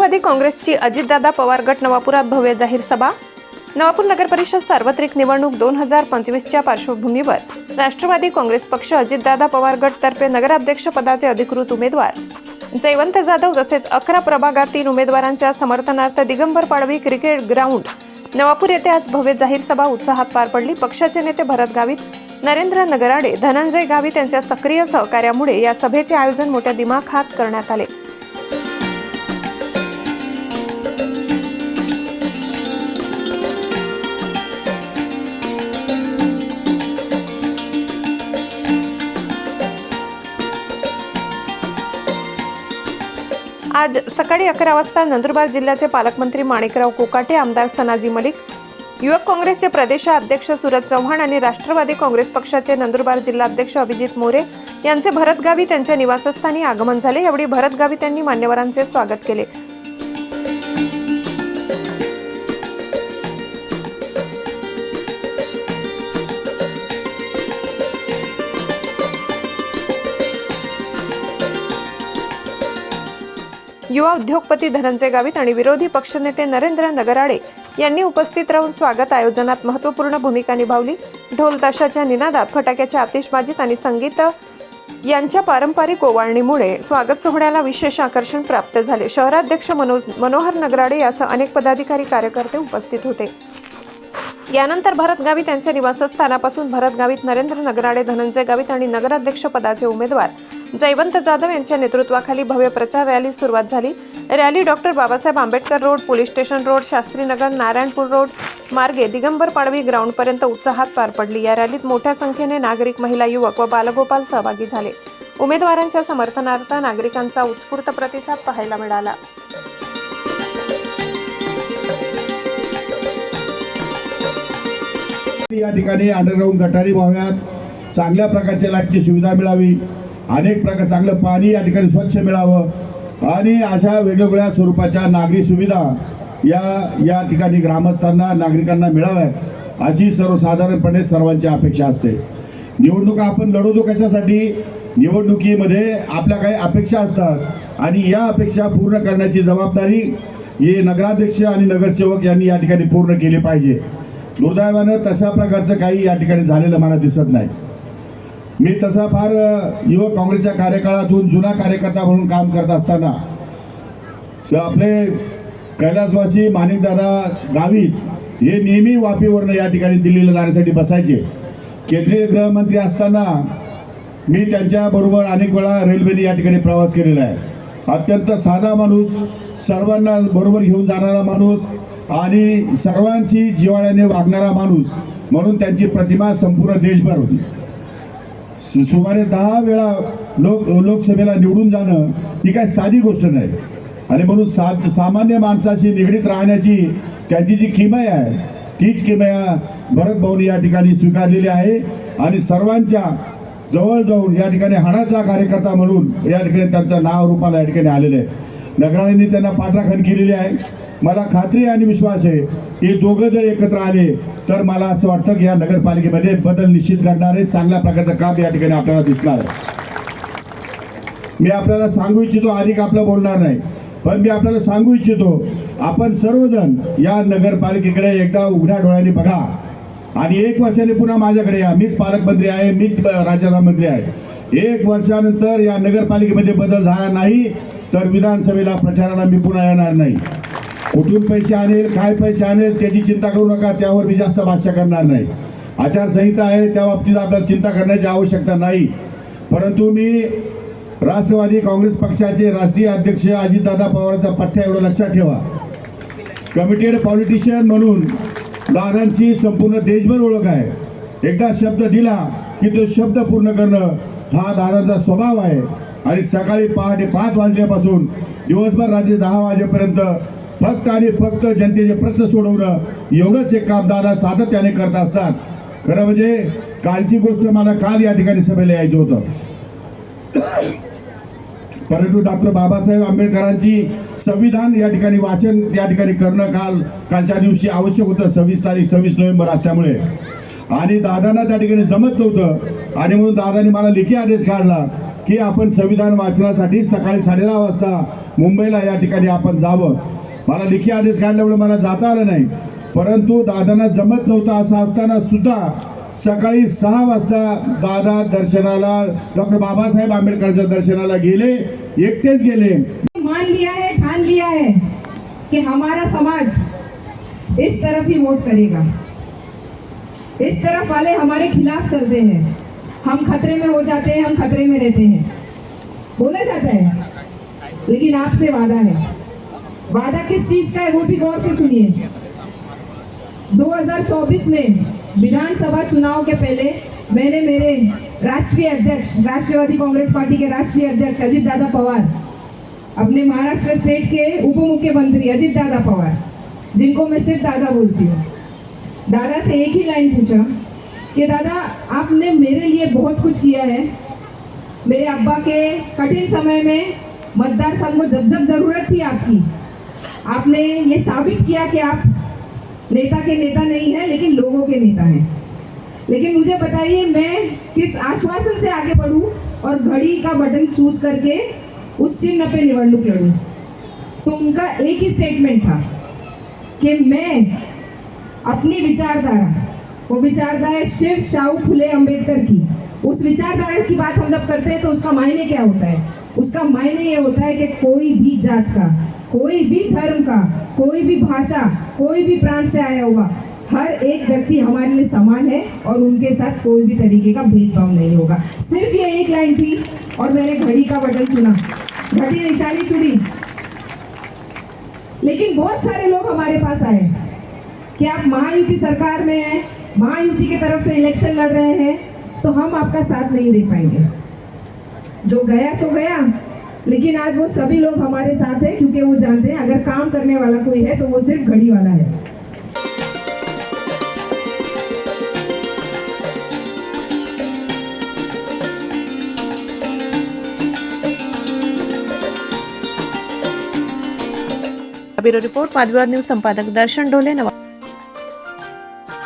राष्ट्रवादी काँग्रेसची अजितदादा पवार गट नवापुरात भव्य जाहीर सभा. नवापूर नगर परिषद सार्वत्रिक निवडणूक दोन हजार पंचवीसच्या पार्श्वभूमीवर राष्ट्रवादी काँग्रेस पक्ष अजितदादा पवार गटतर्फे नगराध्यक्ष पदाचे अधिकृत उमेदवार. जयवंत जाधव तसेच अकरा प्रभागातील उमेदवारांच्या समर्थनार्थ दिगंबर पाडवी क्रिकेट ग्राउंड नवापूर येथे आज भव्य जाहीर सभा उत्साहात पार पडली. पक्षाचे नेते भरत गावित नरेंद्र नगराडे धनंजय गावित यांच्या सक्रिय सहकार्यामुळे या सभेचे आयोजन मोठ्या दिमाखात करण्यात आले. सकाळी अकरा वाजता नंदुरबार जिल्ह्याचे पालकमंत्री माणिकराव कोकाटे आमदार सनाजी मलिक युवक काँग्रेसचे प्रदेशाध्यक्ष सुरज चव्हाण आणि राष्ट्रवादी काँग्रेस पक्षाचे नंदुरबार जिल्हाध्यक्ष अभिजित मोरे यांचे भरतगावी त्यांच्या निवासस्थानी आगमन झाले. यावेळी भरतगावी त्यांनी मान्यवरांचे स्वागत केले. युवा उद्योगपती धनंजय गावित आणि विरोधी पक्षनेते नरेंद्र नगराडे यांनी उपस्थित राहून स्वागत आयोजनात महत्त्वपूर्ण भूमिका निभावली. ढोल ताशाच्या निनादात फटाक्याच्या आतिषबाजीत आणि संगीत यांच्या पारंपरिक ओवाळणीमुळे स्वागत सोहळ्याला विशेष आकर्षण प्राप्त झाले. शहराध्यक्ष मनोज मनोहर नगराडे यासह अनेक पदाधिकारी कार्यकर्ते उपस्थित होते. यानंतर भरत गावित यांच्या निवासस्थानापासून भरत गावित नरेंद्र नगराडे धनंजय गावित आणि नगराध्यक्ष पदाचे उमेदवार जयवंत जाधव यांच्या नेतृत्वाखाली भव्य प्रचार रॅली सुरुवात झाली. Rally doctor Babasaheb Ambedkar road police station road Shastrinagar Narayanpur road मार्गे दिगंबर पाडवी ग्राउंडपर्यंत उत्साहात पार पडली. या रॅलीत मोठ्या संख्येने नागरिक महिला युवक व बालगोपाल सहभागी झाले. उमेदवारांच्या समर्थनार्थ नागरिकांचा उत्स्फूर्त प्रतिसाद पाहायला मिळाला. या ठिकाणी अंडरग्राऊंड गटारी व्हाव्यात. चांगल्या प्रकारच्या लाईटची सुविधा मिळावी. अनेक प्रकार चांगलं पाणी या ठिकाणी स्वच्छ मिळावं. आणि अशा वेगवेगळ्या स्वरूपाच्या नागरी सुविधा या या ठिकाणी ग्रामस्थांना नागरिकांना मिळाव्यात अशी सर्वसाधारणपणे सर्वांची अपेक्षा असते. निवडणुका आपण लढवतो कशासाठी? निवडणुकीमध्ये आपल्या काही अपेक्षा असतात. आणि या अपेक्षा पूर्ण करण्याची जबाबदारी हे नगराध्यक्ष आणि नगरसेवक यांनी या ठिकाणी पूर्ण केली पाहिजे. दुर्दैवानं तशा प्रकारचं काही या ठिकाणी झालेलं मला दिसत नाही. मी तसा फार युवक काँग्रेसच्या कार्यकाळातून जुना कार्यकर्ता म्हणून काम करत असताना स- आपले कैलासवासी माणिकदादा गावित हे नेहमी वापीवरनं या ठिकाणी दिल्लीला जाण्यासाठी बसायचे. केंद्रीय गृहमंत्री असताना मी त्यांच्याबरोबर अनेक वेळा रेल्वेने या ठिकाणी प्रवास केलेला आहे. अत्यंत साधा माणूस सर्वांना बरोबर घेऊन जाणारा माणूस आणि सर्वांची जिवाळ्याने वागणारा माणूस म्हणून त्यांची प्रतिमा संपूर्ण देशभर होती. सुमारे दहा वेळा लोक लोकसभेला निवडून जाणं ही काय साधी गोष्ट नाही. आणि म्हणून सा सामान्य माणसाशी निगडीत राहण्याची त्यांची जी किमय आहे तीच किमया भरत भाऊनी या ठिकाणी स्वीकारलेली आहे. आणि सर्वांच्या जवळ जाऊन या ठिकाणी हाडाचा कार्यकर्ता म्हणून या ठिकाणी त्यांचं नाव रूपाला या ठिकाणी आलेलं आहे. नगराळींनी त्यांना पाठराखण केलेली आहे. मला खात्री आणि विश्वास आहे हे दोघं जर एकत्र आले तर मला असं वाटतं की या नगरपालिकेमध्ये बदल निश्चित करणारे चांगल्या प्रकारचं काम या ठिकाणी आपल्याला दिसणार आहे. मी आपल्याला सांगू इच्छितो अधिक आपलं बोलणार नाही. पण मी आपल्याला सांगू इच्छितो आपण सर्वजण या नगरपालिकेकडे एकदा उघड्या डोळ्यांनी बघा. आणि एक वर्षाने पुन्हा माझ्याकडे या. मीच पालकमंत्री आहे मीच राज्याचा मंत्री आहे. एक वर्षानंतर या नगरपालिकेमध्ये बदल झाला नाही तर विधानसभेला प्रचाराला मी पुन्हा येणार नाही. कुठून पैसे आणेल काय पैसे आणेल त्याची चिंता करू नका त्यावर मी जास्त भाष्य करणार नाही. आचारसंहिता आहे त्या बाबतीत आपल्याला चिंता करण्याची आवश्यकता नाही. परंतु मी राष्ट्रवादी काँग्रेस पक्षाचे राष्ट्रीय अध्यक्ष अजितदादा पवारांचा पठ्ठा एवढं लक्षात ठेवा. कमिटेड पॉलिटिशियन म्हणून दादांची संपूर्ण देशभर ओळख आहे. एकदा शब्द दिला की तो शब्द पूर्ण करणं हा दादांचा स्वभाव आहे. आणि सकाळी पहाटे पाच वाजल्यापासून दिवसभर रात्री दहा वाजेपर्यंत फक्त आणि फक्त जनतेचे प्रश्न सोडवणं एवढंच एक काम दादा सातत्याने करत असतात. खरं म्हणजे कालची गोष्ट मला काल या ठिकाणी सभेला यायचं होतं. परंतु डॉक्टर बाबासाहेब आंबेडकरांची संविधान या ठिकाणी वाचन या ठिकाणी करणं काल कालच्या दिवशी आवश्यक होतं. सव्वीस तारीख सव्वीस नोव्हेंबर असल्यामुळे. आणि दादांना त्या ठिकाणी जमत नव्हतं. आणि म्हणून दादांनी मला लेखी आदेश काढला की आपण संविधान वाचनासाठी सकाळी साडेदहा वाजता मुंबईला या ठिकाणी आपण जावं. मला लिखी आदेश काढल्यामुळे मला जाता आलं नाही. परंतु दादांना जमत नव्हतं असं असताना सुद्धा सकाळी सहा वाजता दादा दर्शनाला डॉक्टर बाबासाहेब आंबेडकरच्या दर्शनाला गेले. एकटेच गेले. मान लिया है ठान लिया है कि हमारा समाज इस तरफ ही वोट करेगा. इस तरफ़ वाले हमारे खिलाफ चलते हैं। हम खतरे में हो जाते हैं, हम खतरे में रहते हैं। बोला जाता है। लेकिन आपसे वादा है। वादा किस चीज़ का है, वो भी गौर से सुनिए। 2024 में विधानसभा चुनाव के पहले मैंने मेरे राष्ट्रीय अध्यक्ष, राष्ट्रवादी कांग्रेस पार्टी के राष्ट्रीय अध्यक्ष अजित दादा पवार, अपने महाराष्ट्र स्टेट के उप मुख्यमंत्री अजित दादा पवार, जिनको मैं सिर्फ़ दादा बोलती हूँ। दादा से एक ही लाइन पूछा कि दादा, आपने मेरे लिए बहुत कुछ किया है। मेरे अब्बा के कठिन समय में मतदार संघ को जब जब ज़रूरत थी आपकी, आपने ये साबित किया कि आप नेता के नेता नहीं है, लेकिन लोगों के नेता हैं। लेकिन मुझे बताइए, मैं किस आश्वासन से आगे बढ़ूं और घड़ी का बटन चूज़ करके उस चिन्ह पे निवडणूक लड़ूं तो उनका एक ही स्टेटमेंट था कि मैं अपनी विचारधारा। वो विचारधारा शिव शाहू फुले अंबेडकर की। उस विचारधारा की बात हम जब करते हैं तो उसका मायने क्या होता है? उसका मायने ये होता है कि कोई भी जात का, कोई भी धर्म का, कोई भी भाषा, कोई भी प्रांत से आया हुआ, हर एक व्यक्ति हमारे लिए समान है और उनके साथ कोई भी तरीके का भेदभाव नहीं होगा। सिर्फ़ ये एक लाइन थी और मैंने घड़ी का बटन चुना। घड़ी निशानी चुनी। लेकिन बहुत सारे लोग हमारे पास आए। कि आप महायुति सरकार में हैं, महायुति की तरफ़ से इलेक्शन लड़ रहे हैं तो हम आपका साथ नहीं दे पाएँगे। जो गया सो गया, लेकिन आज वो सभी लोग हमारे साथ हैं, क्योंकि वो जानते हैं, अगर काम करने वाला कोई है तो वो सिर्फ़ घड़ी वाला है। ब्युरो रिपोर्ट वादविवाद न्यूज़ संपादक दर्शन ढोले नवा